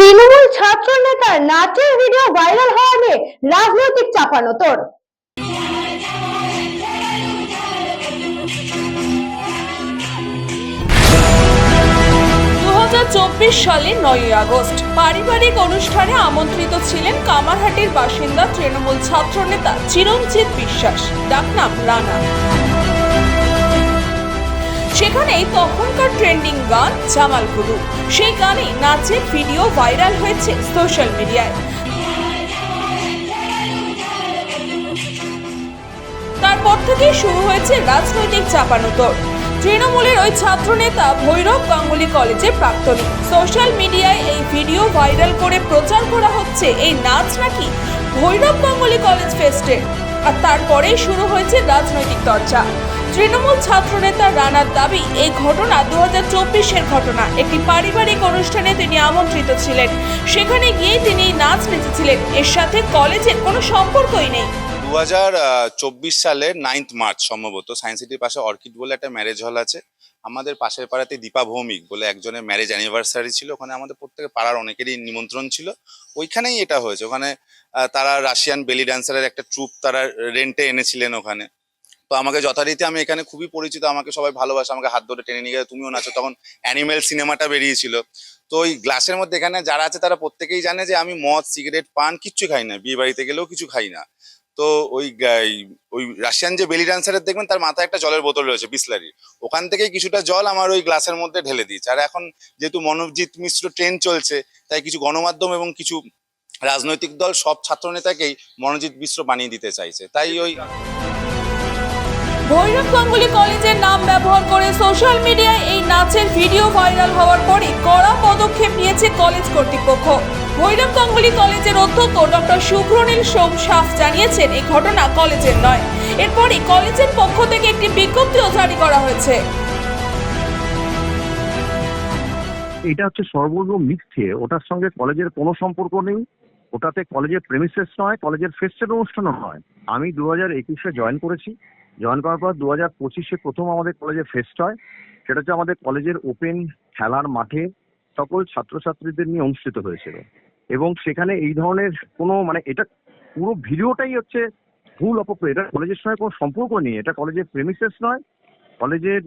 তৃণমূল ছাত্র নেতার নাচের ভিডিও ভাইরাল হওয়া নিয়ে রাজনৈতিক চাপানোতর দু সালে নয়ই আগস্ট, পারিবারিক অনুষ্ঠানে আমন্ত্রিত ছিলেন কামারহাটির বাসিন্দা তৃণমূল ছাত্রনেতা চিরঞ্জিত বিশ্বাস। ডাকনাম রানা। সেখানেই তখনকার ট্রেন্ডিং গান জামাল গুরু সেই গানে নাচের ভিডিও ভাইরাল হয়েছে সোশ্যাল মিডিয়ায় তারপর থেকেই শুরু হয়েছে রাজনৈতিক চাপানোতর তৃণমূলের ওই ছাত্রনেতা ভৈরব গাঙ্গুলি কলেজের প্রাক্তনী। সোশ্যাল মিডিয়ায় এই ভিডিও ভাইরাল করে প্রচার করা হচ্ছে, এই নাচ নাকি ভৈরব গাঙ্গুলি কলেজ ফেস্টের আর তারপরেই শুরু হয়েছে রাজনৈতিক চর্চা। তৃণমূল ছাত্রনেতা রানার দাবি, এই ঘটনা দু চব্বিশের ঘটনা। একটি পারিবারিক অনুষ্ঠানে তিনি আমন্ত্রিত ছিলেন। সেখানে গিয়ে তিনি নাচ নেচেছিলেন। এর সাথে কলেজের কোনো সম্পর্কই নেই। দু হাজার চব্বিশ সালের নাইন্থ মার্চ সম্ভবত সায়েন্স সিটির পাশে অর্কিড বলে একটা ম্যারেজ হল আছে। আমাদের পাশের পাড়াতে দীপা ভৌমিক বলে একজনের ম্যারেজ অ্যানিভার্সারি ছিল। ওখানে আমাদের প্রত্যেকের পাড়ার অনেকেরই নিমন্ত্রণ ছিল। ওইখানেই এটা হয়েছে। ওখানে তারা রাশিয়ান বেলি ডান্সারের একটা ট্রুপ তারা রেন্টে এনেছিলেন ওখানে। তো আমাকে যথারীতি আমি এখানে খুবই পরিচিত, আমাকে সবাই ভালোবাসে, আমাকে হাত ধরে টেনে নিয়ে গেছে, তুমিও নাচো। তখন অ্যানিমেল সিনেমাটা বেরিয়েছিল। তো ওই গ্লাসের মধ্যে এখানে যারা আছে তারা প্রত্যেকেই জানে যে আমি মদ সিগারেট পান কিচ্ছু খাই না বিয়ে বাড়িতে গেলেও কিছু খাই না। তো ওই ওই রাশিয়ান যে বেলি ডান্সারের দেখবেন, তার মাথায় একটা জলের বোতল রয়েছে, বিসলারি। ওখান থেকেই কিছুটা জল আমার ওই গ্লাসের মধ্যে ঢেলে দিয়েছে। আর এখন যেহেতু মনোজিৎ মিশ্র ট্রেন চলছে, তাই কিছু গণমাধ্যম এবং কিছু রাজনৈতিক দল সব ছাত্রনেতাকেই মনোজিৎ মিশ্র বানিয়ে দিতে চাইছে। তাই ওই ভৈরব গাঙ্গুলি কলেজের নাম ব্যবহার করে সোশ্যাল মিডিয়ায় এই নাচের ভিডিও ভাইরাল হওয়ার পরে কড়া পদক্ষেপ নিয়েছে কলেজ কর্তৃপক্ষ। ভৈরব গাঙ্গুলি কলেজের অধ্যক্ষ ডক্টর শুভ্রনীল সোম সাফ জানিয়েছেন, এই ঘটনা কলেজের নয়। এরপরই কলেজের পক্ষ থেকে একটি বিজ্ঞপ্তিও জারি করা হয়েছে। এটা হচ্ছে সর্বর্ণ মিথ্যে ওটার সঙ্গে কলেজের কোনো সম্পর্ক নেই। ওটাতে কলেজের প্রেমিসেস নয়, কলেজের ফেস্টের অনুষ্ঠানও নয়। আমি দু হাজার একুশে জয়েন করেছি। জয়েন করার পর দু হাজার পঁচিশে প্রথম আমাদের কলেজে ফেস্ট হয়। সেটা হচ্ছে আমাদের কলেজের ওপেন খেলার মাঠে সকল ছাত্রছাত্রীদের নিয়ে অনুষ্ঠিত হয়েছিল। এবং সেখানে এই ধরনের কোনো মানে এটা পুরো ভিডিওটাই হচ্ছে ভুল অপপ্রয়োগ এটা কলেজের সঙ্গে কোনো সম্পর্ক নেই। এটা কলেজের প্রেমিসেস নয়। কলেজের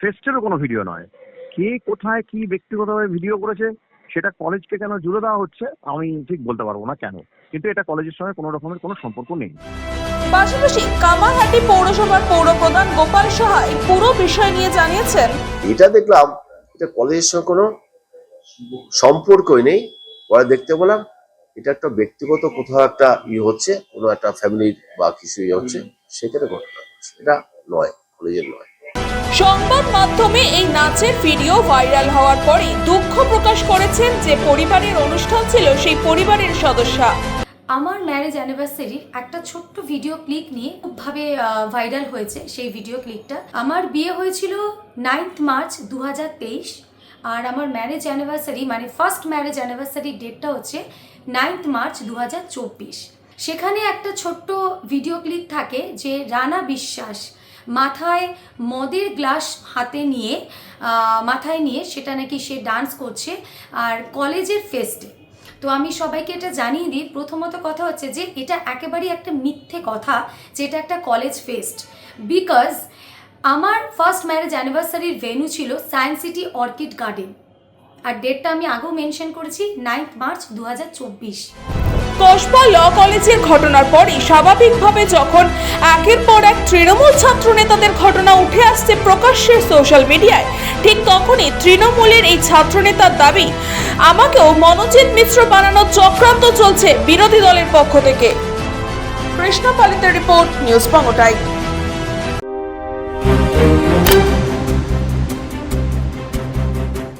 ফেস্টেরও কোনো ভিডিও নয়। কে কোথায় কি ব্যক্তিগতভাবে ভিডিও করেছে সেটা কলেজকে কেন জুড়ে দেওয়া হচ্ছে আমি ঠিক বলতে পারব না কেন। কিন্তু এটা কলেজের সঙ্গে কোনো রকমের কোনো সম্পর্ক নেই। পাশাপাশি কামারহাটি পৌরসভার পৌরপ্রধান গোপাল সাহা এই পুরো বিষয় নিয়ে জানিয়েছেন। এটা দেখলাম এটা কলেজের সঙ্গে কোনো সম্পর্কই নেই। পরে দেখতে পেলাম এটা একটা ব্যক্তিগত কোথাও একটা ইয়ে হচ্ছে কোনো একটা ফ্যামিলির বা কিছু ইয়ে হচ্ছে সেখানে ঘটনা। এটা নয় কলেজের নয়। সংবাদ মাধ্যমে এই নাচের ভিডিও ভাইরাল হওয়ার পরে দুঃখ প্রকাশ করেছেন যে পরিবারের অনুষ্ঠান ছিল সেই পরিবারের সদস্যা। আমার ম্যারেজ অ্যানিভার্সারির একটা ছোট্ট ভিডিও ক্লিক নিয়ে খুবভাবে ভাইরাল হয়েছে। সেই ভিডিও ক্লিকটা আমার বিয়ে হয়েছিল নাইন্থ মার্চ দু হাজার তেইশ। আর আমার ম্যারেজ অ্যানিভার্সারি মানে ফার্স্ট ম্যারেজ অ্যানিভার্সারি ডেটটা হচ্ছে নাইন্থ মার্চ দু হাজার চব্বিশ। সেখানে একটা ছোট্ট ভিডিও ক্লিক থাকে যে রানা বিশ্বাস মাথায় মদের গ্লাস হাতে নিয়ে মাথায় নিয়ে সেটা নাকি সে ডান্স করছে আর কলেজের ফেস্টে তো আমি সবাইকে এটা জানিয়ে দিই, প্রথমত কথা হচ্ছে যে এটা একেবারেই একটা মিথ্যে কথা যে এটা একটা কলেজ ফেস্ট বিকজ আমার ফার্স্ট ম্যারেজ অ্যানিভার্সারির ভেন্যু ছিল সায়েন্স সিটি অর্কিড গার্ডেন আর ডেটটা আমি আগেও মেনশন করেছি নাইন্থ মার্চ দু হাজার চব্বিশ। কসবা ল কলেজের ঘটনার পরই স্বাভাবিকভাবে যখন একের পর এক তৃণমূল ছাত্র নেতাদের ঘটনা উঠে আসছে প্রকাশ্যে সোশ্যাল মিডিয়ায়, ঠিক তখনই তৃণমূলের এই ছাত্রনেতার দাবি, আমাকেও মনোজিৎ মিশ্র বানানোর চক্রান্ত চলছে বিরোধী দলের পক্ষ থেকে। কৃষ্ণ পালিতের রিপোর্ট, নিউজ বাংলাটাই।